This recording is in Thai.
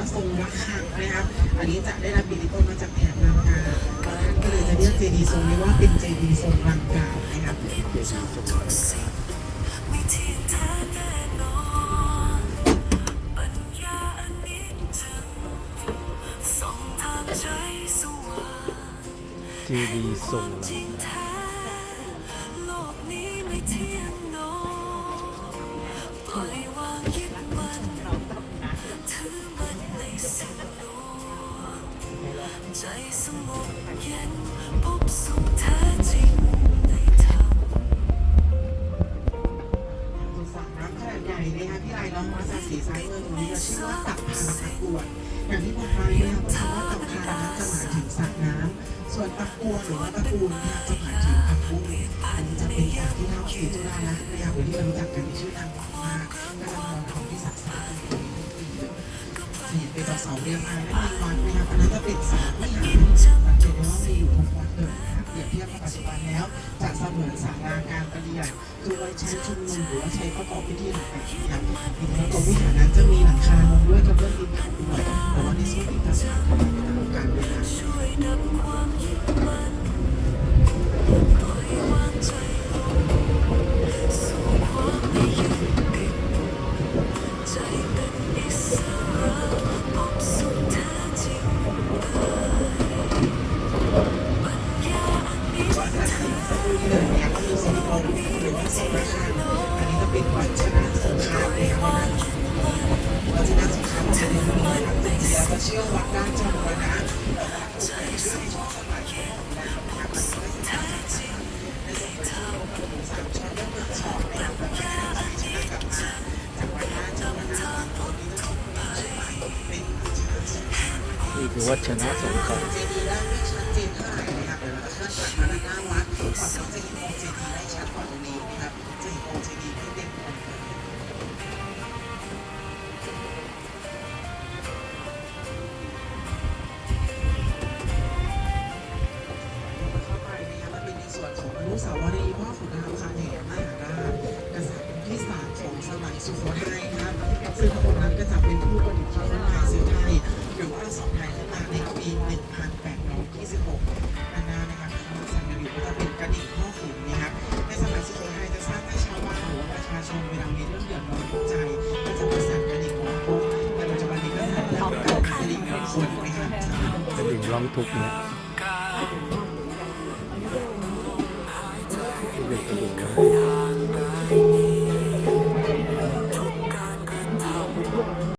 ว่าทรงระฆังนะครับ อันนี้จะได้รับอิทธิพลมาจากแถบลังกาท่านก็เลยจะเรียกเจดีย์ทรงนี้ว่าเป็นเจดีย์ทรงลังกานะครับเจดีย์ทรงลังกา อมวัดสาสีซ้ายมือตรงนี้เราชื่อว่าตักพาตะกรวอย่างที่บอกไปนะคะว่าคำว่าตักพานจะหมายถึงสระน้ำส่วนตะกรวหรือว่าตะกูลนะคะจะหมายถึงผักบุ้งอันนี้จะเป็นฝั่งที่เท้าสีจุฬาลักษณ์นะคะหรือที่เรารู้จักกันในชื่อทางมากก็จะมองของที่ศักดิ์สิทธิ์เห็นเป็นต่อเสาเรียงรายและมีวัดนะคะอันนั้นจะเป็นสารวิหาร แล้วจะเสมือนสาราการประเรียนคือไว้ใช้ชุมนุมหรือว่าใช้ประกอบพิธีต่างๆอย่างทีนี้ตัววิหารนั้นจะมีหลังคามุงด้วยกระเบื้อง ที่หนึ่งเนี่ยก็คือทรงกรมหรือว่าทรงราชาอันนี้จะเป็นวัดชนะสงครามนะครับวัดชนะสงครามจะเป็นวัดนะครับจริงๆแล้วก็เชื่อวัดด้านจังหวัดนะแต่ว่าผู้ใหญ่เชื่อในช่วงสมัยของนะครับมันก็จะทำให้ามชนและเมืองชอบนะครับแล้วก็ชนะกลับมวัดด้านจังหวัดนะตอนนี้จะถูกเปลี่ยนชื่อใหม่เป็นวัดชนะสงครามนี่คือวัชนะสงคราม นุสาวรีย์พ่อขุนรามคำแหงมหาราชกษัตริย์ที่สามของสมัยสุโขทัยครับซึ่งพระองค์นั้นก็จะเป็นผู้ประดิษฐ์ที่ลายเสือไทยหรือว่าสองไทยขึ้นมาในปี 1826อันนั้นนะครับท่าสังกะดีก็จะเป็นกระดิ่งพ่อขุนนะครับในสมัยสุโขทัยจะสร้างให้ชาวบ้านหรือว่าประชาชนเวลามีเรื่องเดือดร้อนทุกข์ใจก็จะมาสั่นกระดิ่งของพกแต่ปัจจุบันนี้ก็ทำเรื่องการกระดิ่งของคนนะครับกระดิ่งร้องทุกข์เนี่ย Good.